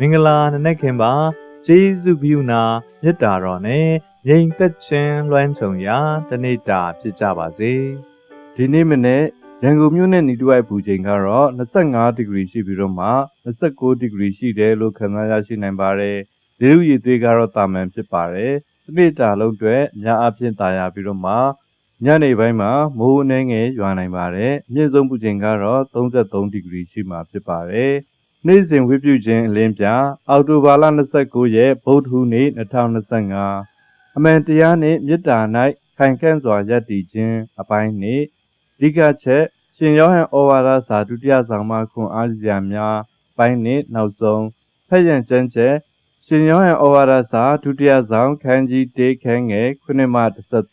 မင်္ဂလာနနက်ခင်ပါကျေးဇူးပြုနာမေတ္တာတော်နဲ့ငြိမ်သက်ခြင်းလွှမ်းခြုံရာတနေ့တာဖြစ်ကြပါစေဒီနေ့မနေ့ရန်ကုန်မြို့နဲ့နီတူအိုက်ပူချိန်ကတော့25ဒီဂရီရှိပြီးတော့မှ29ဒီဂရီရှိတယ်လို့ခန့်မှန်းရရှိနိုင်ပါတယ်။ဒီလိုရည်သွေးကတော့တာမန်ဖြစ်ပါတယ်။ဒီနေ့တာလုံးအတွက်အများအပြားတာယာပြီးတော့မှညနေပိုင်းမှာမိုးအနှဲငယ်ရွာနိုင်ပါတယ်။အမြင့်ဆုံးပူချိန်ကတော့33ဒီဂရီရှိမှာဖြစ်ပါတယ်။ နေ့စဉ်ဝိပြုခြင်းအလင်းပြအောက်တိုဘာလ29ရက်ဗုဒ္ဓဟူးနေ့2025အမှန်တရားနှင့်မေတ္တာ၌ခိုင်ခန့်စွာယက်တည်ခြင်းအပိုင်းနှင့်အဓိကချက်ရှင်ယောဟန်ဩဝါဒစာဒုတိယဆောင်မှခွန်အားစရာများပိုင်းနှင့်နောက်ဆုံးဖက်ရန်ကျမ်းချက်ရှင်ယောဟန်ဩဝါဒစာဒုတိယဆောင်ခန်းကြီး1ခန်းငယ်9မှ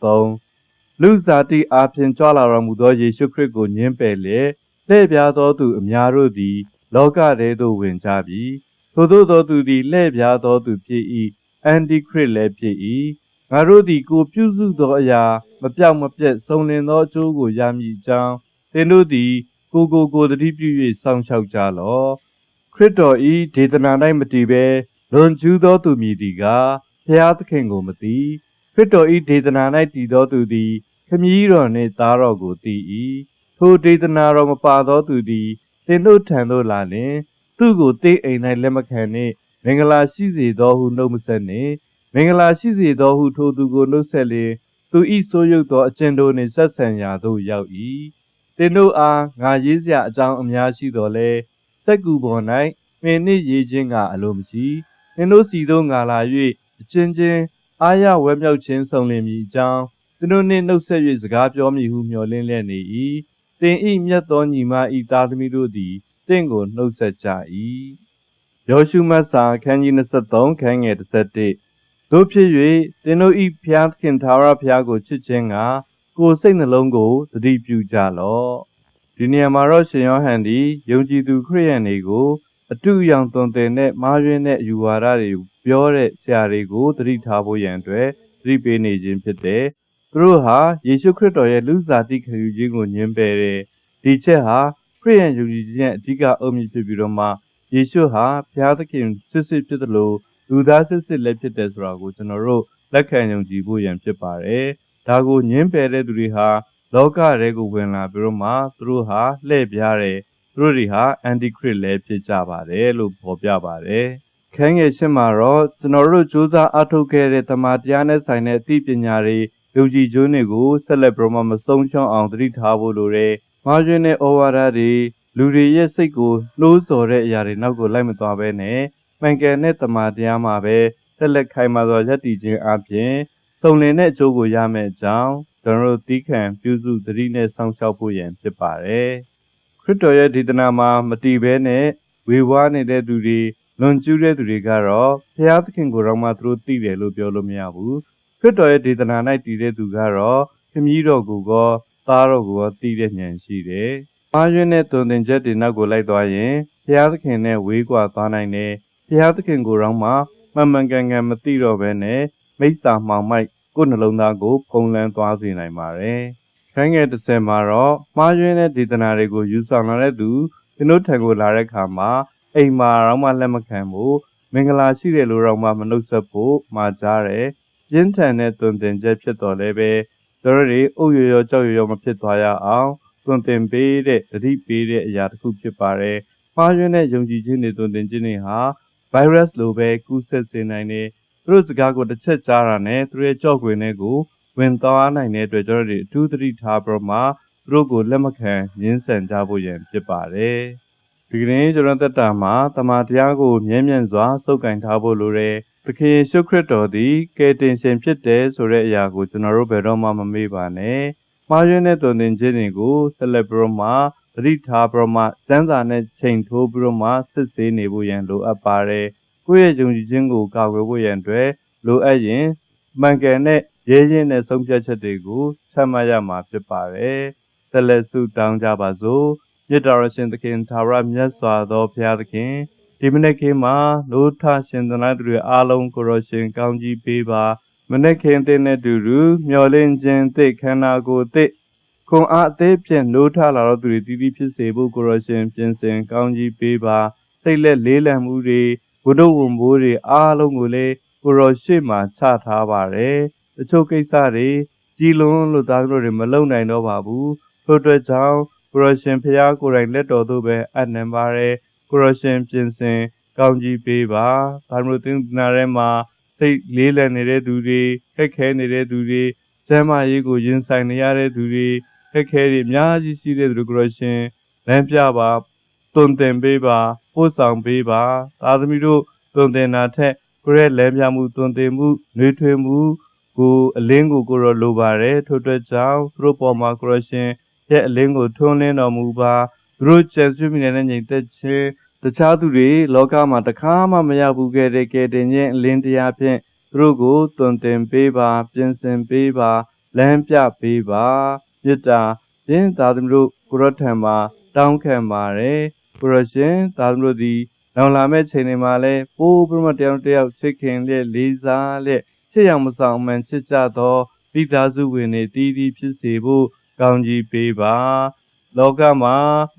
33လူဇာတိအားဖြင့်ကြွလာတော်မူသောယေရှုခရစ်ကိုညှင်းပယ်လျက်လှည့်ပြားသောသူအများတို့သည် လောကထဲသို့ဝင်ကြပြီထိုသို့သောသူသည်လှည့်ပြားသောသူဖြစ်၏အန်တီခရစ်လည်းဖြစ်၏ငါတို့သည်ကိုပြုစုသောအရာမပြောက်မပြတ်စုံလင်သောအကျိုးကိုရမည်အကြောင်းသင်တို့သည် ကိုကိုကိုတတိပြု၍စောင့်ရှောက်ကြလော့ခရစ်တော်ဤဒေသနာ၌မတည်ဘဲလွန်ကျူးသောသူမည်သည်ကားဖျားသခင်ကိုမသိခရစ်တော်ဤဒေသနာ၌တည်သောသူသည်ခမည်းတော်နှင့်သားတော်ကိုသိ၏ထိုဒေသနာတော်မပါသောသူသည် သင်တို့ထံသို့လာလျှင်သူ့ကိုသိအိမ်၌လက်မခံနှင့်မင်္ဂလာရှိစေသောဟုနှုတ်မဆက်နှင့်မင်္ဂလာရှိစေသောဟုထိုသူကိုနှုတ်ဆက်လျင်သူဤဆိုးရုပ်သောအကျင့်တို့နှင့်ဆက်ဆံရာသို့ရောက်၏သင်တို့အားငါရေးစရာအကြောင်းအများရှိတော်လဲစက်ကူပေါ်၌မင်းနှင့်ရေးခြင်းကအလိုမရှိသင်တို့စီသို့ငါလာ၍အချင်းချင်းအာရဝဲမြောက်ခြင်းဆောင်လင်မည်အကြောင်းသင်တို့နှင့်နှုတ်ဆက်၍စကားပြောမည်ဟုမျှော်လင့်လျက်နေ၏ သင်ဤမြတ်သောညီမဤသားသမီးတို့သည်သင်ကိုနှုတ်ဆက်ကြ၏ယောရှုမတ်စာခန်းကြီး23ခန်းငယ်17တို့ဖြစ်၍သင်တို့ဤဖျားသခင်သာရဖျားကိုချစ်ခြင်းကကိုယ်စိတ်နှလုံးကိုသတိပြုကြလော့ဒီနေရာမှာတော့ရှင်ယောဟန်သည်ယုံကြည်သူခရိယန်တွေကိုအတူအယောင်သွန်သင်တဲ့မာရင်းတဲ့အယူဝါဒတွေပြောတဲ့ဆရာတွေကိုသတိထားဖို့ရန်အတွက်သတိပေးနေခြင်းဖြစ်တယ် သူတို့ဟာယေရှုခရစ်တော်ရဲ့လူစားတိခံယူခြင်းကိုညှင်းပယ်တယ်ဒီချက်ဟာခရိယန်ယုံကြည်ခြင်းရဲ့အဓိကအုတ်မြစ်ဖြစ်ပြီးတော့မှယေရှုဟာဘုရားသခင်စစ်စစ်ဖြစ်တယ်လို့လူသားစစ်စစ်လည်းဖြစ်တယ်ဆိုတာကိုကျွန်တော်တို့လက်ခံယုံကြည်ဖို့ရန်ဖြစ်ပါတယ်။ဒါကိုညှင်းပယ်တဲ့သူတွေဟာလောကထဲကိုဝင်လာပြီးတော့မှသူတို့ဟာလှည့်ပြားတယ်သူတို့တွေဟာအန်တီခရစ်လည်းဖြစ်ကြပါတယ်လို့ဖော်ပြပါတယ်။ခန်းငယ်ရှင်းမှာတော့ကျွန်တော်တို့စူးစမ်းအထောက်ခဲ့တဲ့တမန်တရားနဲ့ဆိုင်တဲ့အသိပညာတွေ ယုံကြည်ခြင်းတွေကိုဆက်လက်ပြီးတော့မဆုံးရှုံးအောင်သတိထားဖို့လိုတယ်။မာဂျင်းနဲ့ဩဝါဒတွေလူတွေရဲ့စိတ်ကိုနှိုးဆော်တဲ့အရာတွေနောက်ကိုလိုက်မသွားဘဲနဲ့မှန်ကန်တဲ့တမန်တရားမှာပဲဆက်လက်ခိုင်မာစွာယက်တည်ခြင်းအပြင်စုံလင်တဲ့အကျိုးကိုရမယ့်အကြောင်းကျွန်တော်တို့သီးခံပြုစုသတိနဲ့စောင့်ရှောက်ဖို့ရန်ဖြစ်ပါတယ်။ခရစ်တော်ရဲ့ဒေသနာမှာမတည်ဘဲနဲ့ဝေဝါးနေတဲ့သူတွေလွန်ကျူးတဲ့သူတွေကတော့ဘုရားသခင်ကိုယ်တော်မှသူတို့သိတယ်လို့ပြောလို့မရဘူး။ ခရစ်တော်ရဲ့ဒေသနာ၌တည်တဲ့သူကတော့ခမည်းတော်ကိုကောသားတော်ကိုကောသိတဲ့ဉာဏ်ရှိတယ်။အားရင်းတဲ့တုန်တင်ချက်တွေနောက်ကိုလိုက်သွားရင်ဘုရားသခင်နဲ့ဝေးကွာသွားနိုင်တယ်။ဘုရားသခင်ကိုယ်တော်မှမှန်မှန်ကန်ကန်မသိတော့ဘဲနဲ့မိစ္ဆာမှောင်မိုက်ကိုယ်နှလုံးသားကိုဖုံးလန်းသွားစေနိုင်ပါတယ်။ခိုင်းငယ်တစ်ဆယ်မှာတော့မှားယွင်းတဲ့ဒေသနာတွေကိုယူဆောင်လာတဲ့သူကျွန်တို့ထံကိုလာတဲ့အခါမှာအိမ်မှာတော့မှလက်မခံဘူးမင်္ဂလာရှိတယ်လို့တော့မှမနှုတ်ဆက်ဖို့မှာကြားတယ်။ ပြင်းထန်တဲ့တွင်တင်ချက်ဖြစ်တော်လဲပဲတို့တွေအုပ်ရရကြောက်ရရမဖြစ်သွားရအောင်တွင်တင်ပေးတဲ့တတိပေးတဲ့အရာတစ်ခုဖြစ်ပါတယ်။မှားယွင်းတဲ့ယုံကြည်ခြင်းတွေတွင်တင်ခြင်းတွေဟာ virus လိုပဲကူးစက်စေနိုင်တယ်။သူတို့စကားကိုတစ်ချက်ကြားတာနဲ့သူတို့ရဲ့ကြော့ခွင်တွေကိုဝင်သွားနိုင်တဲ့အတွက်ကျွန်တော်တို့အထူးသတိထားပြီးတော့မှသူတို့ကိုလက်မခံညှင်းဆန်ကြဖို့ရန်ဖြစ်ပါတယ်။ဒီကနေ့ကျွန်တော်တက်တာမှာတမန်တရားကိုမြဲမြံစွာစုပ်ကင်ထားဖို့လိုတယ်။ သခင်ယေရှုခရစ်တော်သည်ကယ်တင်ရှင်ဖြစ်တယ်ဆိုတဲ့အရာကိုကျွန်တော်တို့ဘယ်တော့မှမမေ့ပါနဲ့။မှားယွင်းတဲ့တုန်တင်ခြင်းတွေကိုဆက်လက်ပြီးတော့မှသတိထားပြီးတော့မှစမ်းစာနဲ့ချိန်ထိုးပြီးတော့မှစစ်ဆေးနေဖို့ရန်လိုအပ်ပါတယ်။ကိုယ့်ရဲ့ယုံကြည်ခြင်းကိုကာကွယ်ဖို့ရန်အတွက်လိုအပ်ရင်မှန်ကန်တဲ့ရဲရင့်တဲ့ဆုံးဖြတ်ချက်တွေကိုချမှတ်ရမှာဖြစ်ပါတယ်။ဆက်လက်ဆုတောင်းကြပါစို့။မြတ်တော်ရှင်သခင်သာရမြတ်စွာသောဘုရားသခင် ဒီမနေ့ခင်းမှာနိုးထရှင်သနာသူတွေအားလုံးကိုရောရှင်ကောင်းကြီးပေးပါမနေ့ခင်းတဲ့တူတူမျော်လင့်ခြင်းသိခန္ဓာကိုယ်သိခွန်အားအသေးဖြင့်နိုးထလာတော့သူတွေတည်တည်ဖြစ်စေဖို့ကိုရောရှင်ပြင်ဆင်ကောင်းကြီးပေးပါစိတ်လက်လေးလံမှုတွေဘုဒ္ဓဝန်ဘိုးတွေအားလုံးကိုလည်းကိုရောရှေ့မှာချထားပါတယ်တချို့ကိစ္စတွေကြီးလွန်းလို့သားတို့တွေမလုံနိုင်တော့ပါဘူးထို့အတွက်ကြောင့်ကိုရောရှင်ဖျားကိုယ်တိုင်လက်တော်သို့ပဲအပ်နှံပါတယ် ကိုရောရှင်ပြင်ဆင်ကောင်းကြီးပေးပါဒါမျိုးသင်္နာထဲမှာစိတ်လေးလံနေတဲ့သူတွေခက်ခဲနေတဲ့သူတွေကျမ်းမာရေးကိုရင်ဆိုင်နေရတဲ့သူတွေခက်ခဲတွေအများကြီးရှိတဲ့သူတို့ကိုရောရှင်လမ်းပြပါတွင်တင်ပေးပါပို့ဆောင်ပေးပါသာသမီတို့တွင်တင်တာထက်ကိုယ့်ရဲ့လမ်းပြမှုတွင်တင်မှုနှွေးထွေးမှုကိုအလင်းကိုကိုရောလိုပါတယ်ထို့အတွက်ကြောင့်သူတို့ပေါ်မှာကိုရောရှင်ရဲ့အလင်းကိုထွန်းလင်းတော်မူပါ သူတို့ကျန်စွမိနေတဲ့ညီသက်ချင်းတခြားသူတွေလောကမှာတစ်ခါမှမရောက်ဘူးခဲ့တဲ့ကဲတင်ခြင်းအလင်းတရားဖြင့်သူတို့ကိုတွင်တင်ပေးပါပြင်ဆင်ပေးပါလမ်းပြပေးပါမေတ္တာယင်းသာသမီတို့ကိုရောထံမှာတောင်းခံပါတယ်ကိုရောရှင်သာသမီတို့သည်နောက်လာမယ့်ချိန်တွေမှာလည်းပိုးပြမတယောက်တစ်ယောက်ချစ်ခင်လျက်လေးစားလျက်ချစ်ရောက်မဆောင်အမှန်ချစ်ကြသောမိသားစုဝင်တွေတည်တည်ဖြစ်စေဖို့ကောင်းကြီးပေးပါ လောကမှာ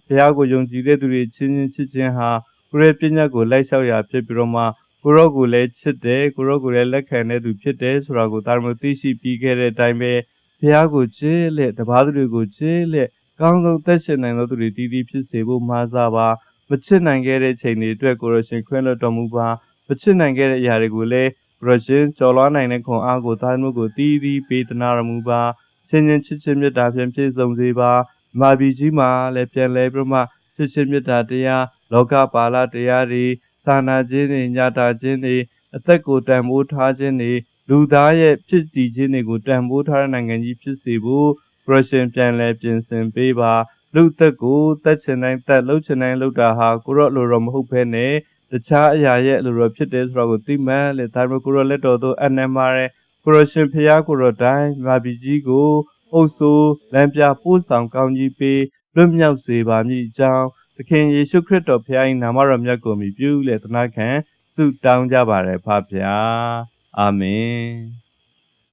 ဘုရားကိုယုံကြည်တဲ့သူတွေချင်းချင်းချစ်ချင်းဟာကိုယ့်ရဲ့ပညာကိုလိုက်လျှောက်ရာဖြစ်ပြီးတော့မှကိုရောကိုလည်းချစ်တယ်ကိုရောကိုလည်းလက်ခံတဲ့သူဖြစ်တယ်ဆိုတာကိုသာမန်သိရှိပြီးခဲ့တဲ့အတိုင်းပဲဘုရားကိုချစ်လက်တပါးသူတွေကိုချစ်လက်ကောင်းဆုံးသက်ရှင်နိုင်သောသူတွေတည်တည်ဖြစ်စေဖို့မှာစားပါမချစ်နိုင်ခဲ့တဲ့ချိန်တွေအတွက်ကိုရရှင်ခွင့်လွှတ်တော်မူပါမချစ်နိုင်ခဲ့တဲ့အရာတွေကိုလည်းကိုရရှင်ကျော်လွှားနိုင်တဲ့ခွန်အားကိုသာသမုကိုတည်တည်ပေးသနာတော်မူပါချင်းချင်းချစ်ချင်းမြတ်တာဖြင့်ပြည့်စုံစေပါ မာဘီကြီးမှာလည်းပြန်လဲပြီးမှချစ်ချင်းမြတ်တာတရားလောကပါဠတရားတွေသာနာခြင်းတွေညတာခြင်းတွေအသက်ကိုတန်ဖိုးထားခြင်းတွေလူသားရဲ့ဖြစ်တည်ခြင်းတွေကိုတန်ဖိုးထားတဲ့နိုင်ငံကြီးဖြစ်စေဖို့ပရရှင်ပြန်လဲပြင်ဆင်ပေးပါလူသက်ကိုတက်ချင်တိုင်းတက်လှုပ်ချင်တိုင်းလှုပ်တာဟာကိုရော့လိုတော့မဟုတ်ဘဲနဲ့တခြားအရာရဲ့အလိုတော်ဖြစ်တယ်ဆိုတော့ကိုသိမှန်လေဒါပေမဲ့ကိုရော့လက်တော်သို့အနံပါရဲကိုရောရှင်ဖျားကိုရော့တိုင်းမာဘီကြီးကို အုပ်ဆိုးလမ်းပြပို့ဆောင်ကောင်းကြီးပေးလွတ်မြောက်စေပါမည်အကြောင်းသခင်ယေရှုခရစ်တော်ဖျား၏နာမတော်မြတ်ကိုမြည်ပြုလေသနာခံဆုတောင်းကြပါရယ်ဖဖျားအာမင်